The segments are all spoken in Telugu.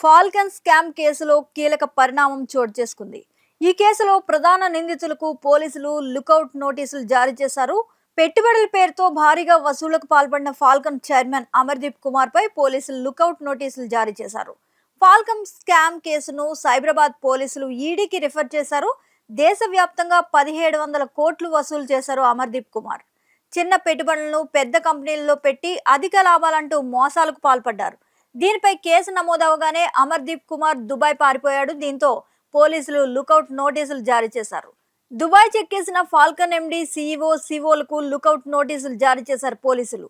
ఫాల్కన్ స్కామ్ కేసులో కీలక పరిణామం చోటు చేసుకుంది. ఈ కేసులో ప్రధాన నిందితులకు పోలీసులు లుకౌట్ నోటీసులు జారీ చేశారు. పెట్టుబడుల పేరుతో భారీగా వసూళ్ళకు పాల్పడిన ఫాల్కన్ చైర్మన్ అమర్దీప్ కుమార్ పై పోలీసులు లుకౌట్ నోటీసులు జారీ చేశారు. ఫాల్కన్ స్కామ్ కేసును సైబరాబాద్ పోలీసులు ఈడీకి రిఫర్ చేశారు. దేశవ్యాప్తంగా పదిహేడు వందల కోట్లు వసూలు చేశారు అమర్దీప్ కుమార్. చిన్న పెట్టుబడులను పెద్ద కంపెనీల్లో పెట్టి అధిక లాభాలంటూ మోసాలకు పాల్పడ్డారు. దీనిపై కేసు నమోదవగానే అమర్దీప్ కుమార్ దుబాయ్ పారిపోయాడు. దీంతో పోలీసులు లుకౌట్ నోటీసులు జారీ చేశారు. దుబాయ్ చెక్కేసిన ఫాల్కన్ ఎండి సీఈఓ సిఓలకు లుకౌట్ నోటీసులు జారీ చేశారు పోలీసులు.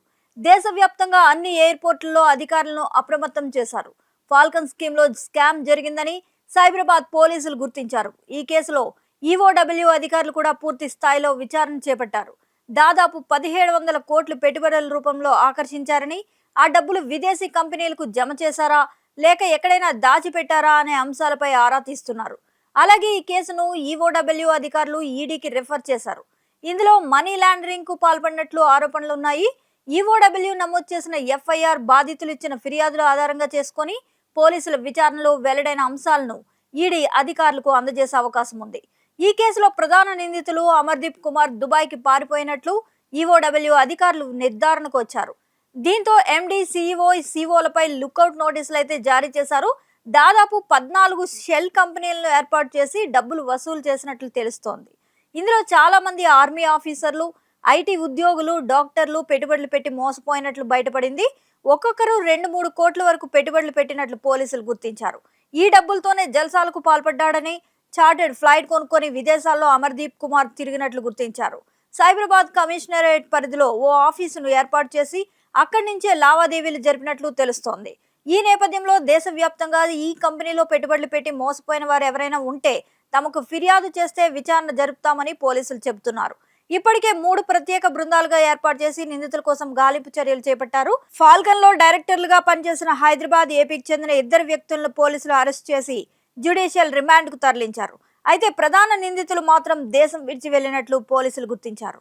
దేశవ్యాప్తంగా అన్ని ఎయిర్పోర్టుల్లో అధికారులను అప్రమత్తం చేశారు. ఫాల్కన్ స్కీమ్లో స్కామ్ జరిగిందని సైబరాబాద్ పోలీసులు గుర్తించారు. ఈ కేసులో ఈఓడబ్ల్యూ అధికారులు కూడా పూర్తి స్థాయిలో విచారణ చేపట్టారు. దాదాపు పదిహేడు వందల కోట్లు పెట్టుబడుల రూపంలో ఆకర్షించారని ఆ డబ్బులు విదేశీ కంపెనీలకు జమ చేశారా లేక ఎక్కడైనా దాచిపెట్టారా అనే అంశాలపై ఆరా తీస్తున్నారు. అలాగే ఈ కేసును ఈఓడబ్ల్యూ అధికారులు ఈడీకి రిఫర్ చేశారు. ఇందులో మనీ లాండరింగ్కు పాల్పడినట్లు ఆరోపణలు ఉన్నాయి ఈఓడబ్ల్యూ నమోదు చేసిన ఎఫ్ఐఆర్ బాధితులు ఇచ్చిన ఫిర్యాదుల ఆధారంగా చేసుకొని పోలీసుల విచారణలో వెల్లడైన అంశాలను ఈడీ అధికారులకు అందజేసే అవకాశం ఉంది. ఈ కేసులో ప్రధాన నిందితులు అమర్దీప్ కుమార్ దుబాయ్కి పారిపోయినట్లు ఈఓడబ్ల్యూ అధికారులు నిర్ధారణకు వచ్చారు. దీంతో ఎండీ సీఈఓ సీఓలపై లుకౌట్ నోటీసులు అయితే జారీ చేశారు. దాదాపు పద్నాలుగు షెల్ కంపెనీలను ఏర్పాటు చేసి డబ్బులు వసూలు చేసినట్లు తెలుస్తోంది. ఇందులో చాలామంది ఆర్మీ ఆఫీసర్లు ఐటీ ఉద్యోగులు డాక్టర్లు పెట్టుబడులు పెట్టి మోసపోయినట్లు బయటపడింది. ఒక్కొక్కరు రెండు మూడు కోట్ల వరకు పెట్టుబడులు పెట్టినట్లు పోలీసులు గుర్తించారు. ఈ డబ్బులతోనే జల్సాలకు పాల్పడ్డాడని చార్టెడ్ ఫ్లైట్ కొనుక్కొని విదేశాల్లో అమర్దీప్ కుమార్ తిరిగినట్లు గుర్తించారు. సైబరాబాద్ కమిషనరేట్ పరిధిలో ఓ ఆఫీసును ఏర్పాటు చేసి అక్కడి నుంచే లావాదేవీలు జరిపినట్లు తెలుస్తోంది. ఈ నేపథ్యంలో దేశవ్యాప్తంగా ఈ కంపెనీలో పెట్టుబడులు పెట్టి మోసపోయిన వారు ఎవరైనా ఉంటే తమకు ఫిర్యాదు చేస్తే విచారణ జరుపుతామని పోలీసులు చెబుతున్నారు. ఇప్పటికే మూడు ప్రత్యేక బృందాలుగా ఏర్పాటు చేసి నిందితుల కోసం గాలింపు చర్యలు చేపట్టారు. ఫాల్కన్లో డైరెక్టర్లుగా పనిచేసిన హైదరాబాద్ ఏపీకి చెందిన ఇద్దరు వ్యక్తులను పోలీసులు అరెస్ట్ చేసి జ్యుడిషియల్ రిమాండ్కు తరలించారు. అయితే ప్రధాన నిందితులు మాత్రం దేశం విడిచి వెళ్ళినట్లు పోలీసులు గుర్తించారు.